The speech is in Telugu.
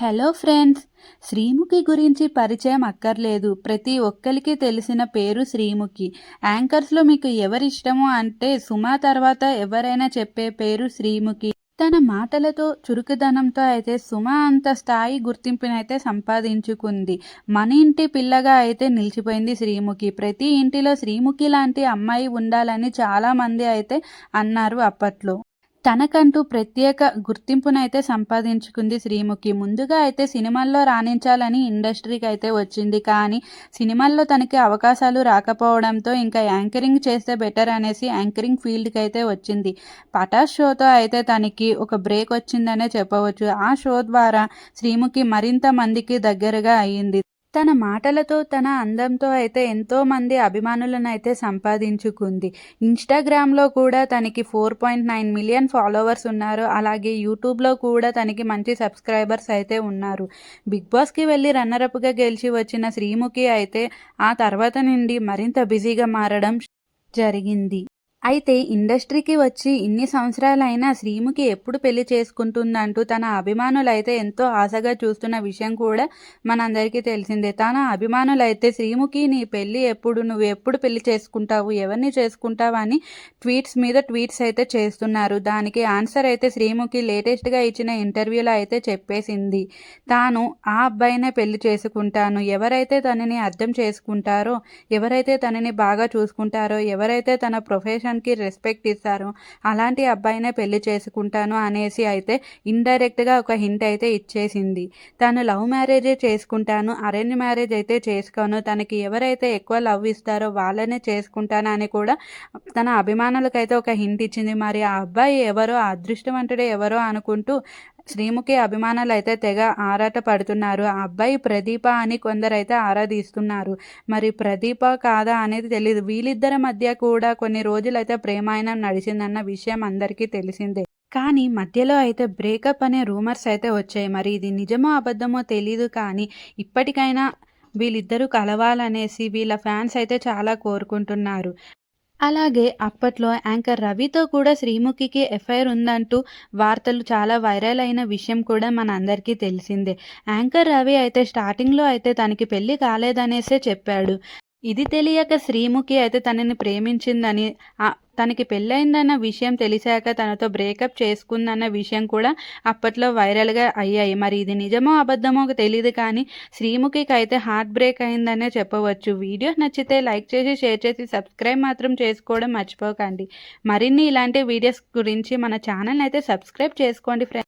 హలో ఫ్రెండ్స్ శ్రీముఖి గురించి పరిచయం అక్కర్లేదు. ప్రతి ఒక్కరికి తెలిసిన పేరు శ్రీముఖి. యాంకర్స్లో మీకు ఎవరి ఇష్టమో అంటే సుమా తర్వాత ఎవరైనా చెప్పే పేరు శ్రీముఖి. తన మాటలతో చురుకుదనంతో అయితే సుమ అంత స్థాయి గుర్తింపునైతే సంపాదించుకుంది. మన ఇంటి పిల్లగా అయితే నిలిచిపోయింది శ్రీముఖి. ప్రతి ఇంటిలో శ్రీముఖి లాంటి అమ్మాయి ఉండాలని చాలామంది అయితే అన్నారు అప్పట్లో. తనకంటూ ప్రత్యేక గుర్తింపునైతే సంపాదించుకుంది శ్రీముఖి. ముందుగా అయితే సినిమాల్లో రాణించాలని ఇండస్ట్రీకి అయితే వచ్చింది. కానీ సినిమాల్లో తనకి అవకాశాలు రాకపోవడంతో ఇంకా యాంకరింగ్ చేస్తే బెటర్ అనేసి యాంకరింగ్ ఫీల్డ్కి అయితే వచ్చింది. పటాస్ షోతో అయితే తనకి ఒక బ్రేక్ వచ్చిందనే చెప్పవచ్చు. ఆ షో ద్వారా శ్రీముఖి మరింత మందికి దగ్గరగా అయ్యింది తన మాటలతో తన అందంతో అయితే ఎంతోమంది అభిమానులను అయితే సంపాదించుకుంది. ఇన్స్టాగ్రామ్లో కూడా తనకి four point nine million followers ఉన్నారు. అలాగే యూట్యూబ్లో కూడా తనకి మంచి సబ్స్క్రైబర్స్ అయితే ఉన్నారు. బిగ్ బాస్కి వెళ్ళి రన్నరప్గా గెలిచి వచ్చిన శ్రీముఖి అయితే ఆ తర్వాత నుండి మరింత బిజీగా మారడం జరిగింది. అయితే ఇండస్ట్రీకి వచ్చి ఇన్ని సంవత్సరాలైనా శ్రీముఖి ఎప్పుడు పెళ్ళి చేసుకుంటుందంటూ తన అభిమానులైతే ఎంతో ఆశగా చూస్తున్న విషయం కూడా మనందరికీ తెలిసిందే. తన అభిమానులైతే శ్రీముఖి నీ పెళ్ళి ఎప్పుడు? నువ్వు ఎప్పుడు పెళ్ళి చేసుకుంటావు? ఎవరిని చేసుకుంటావు? అని ట్వీట్స్ మీద ట్వీట్స్ అయితే చేస్తున్నారు. దానికి ఆన్సర్ అయితే శ్రీముఖి లేటెస్ట్గా ఇచ్చిన ఇంటర్వ్యూలో అయితే చెప్పేసింది. తాను ఆ అబ్బాయినే పెళ్ళి చేసుకుంటాను. ఎవరైతే తనని అర్థం చేసుకుంటారో ఎవరైతే తనని బాగా చూసుకుంటారో ఎవరైతే తన ప్రొఫెషన్ కి రెస్పెక్ట్ ఇస్తారు. అలాంటి అబ్బాయినే పెళ్ళి చేసుకుంటాను అనేసి అయితే ఇండైరెక్ట్గా ఒక హింట్ అయితే ఇచ్చేసింది. తను లవ్ మ్యారేజే చేసుకుంటాను అరేంజ్ మ్యారేజ్ అయితే చేసుకోను. తనకి ఎవరైతే ఎక్కువ లవ్ ఇస్తారో వాళ్ళనే చేసుకుంటాను అని కూడా తన అభిమానులకైతే ఒక హింట్ ఇచ్చింది. మరి ఆ అబ్బాయి ఎవరో అదృష్టవంతుడే ఎవరో అనుకుంటూ శ్రీముఖి అభిమానులు అయితే తెగ ఆరాట పడుతున్నారు ఆ అబ్బాయి ప్రదీప అని కొందరైతే ఆరాధిస్తున్నారు. మరి ప్రదీప కాదా అనేది తెలియదు వీళ్ళిద్దరి మధ్య కూడా కొన్ని రోజులైతే ప్రేమాయణం నడిచిందన్న విషయం అందరికీ తెలిసిందే. కానీ మధ్యలో అయితే బ్రేకప్ అనే రూమర్స్ అయితే వచ్చాయి. మరి ఇది నిజమో అబద్ధమో తెలీదు కానీ ఇప్పటికైనా వీళ్ళిద్దరూ కలవాలనేసి వీళ్ళ ఫ్యాన్స్ అయితే చాలా కోరుకుంటున్నారు. అలాగే అప్పట్లో యాంకర్ రవితో కూడా శ్రీముఖికి ఎఫ్ఐఆర్ ఉందంటూ వార్తలు చాలా వైరల్ అయిన విషయం కూడా మన అందరికీ తెలిసిందే. యాంకర్ రవి అయితే స్టార్టింగ్లో అయితే తనకి పెళ్ళి కాలేదనేసే చెప్పాడు. ఇది తెలియక శ్రీముఖి అయితే తనని ప్రేమించిందని తనకి పెళ్ళైందన్న విషయం తెలిసాక తనతో బ్రేకప్ చేసుకుందన్న విషయం కూడా అప్పట్లో వైరల్గా అయ్యాయి. మరి ఇది నిజమో అబద్ధమో తెలియదు కానీ శ్రీముఖికి అయితే హార్ట్ బ్రేక్ అయిందనే చెప్పవచ్చు. వీడియో నచ్చితే లైక్ చేసి షేర్ చేసి సబ్స్క్రైబ్ మాత్రం చేసుకోవడం మర్చిపోకండి. మరిన్ని ఇలాంటి వీడియోస్ గురించి మన ఛానల్ అయితే సబ్స్క్రైబ్ చేసుకోండి ఫ్రెండ్స్.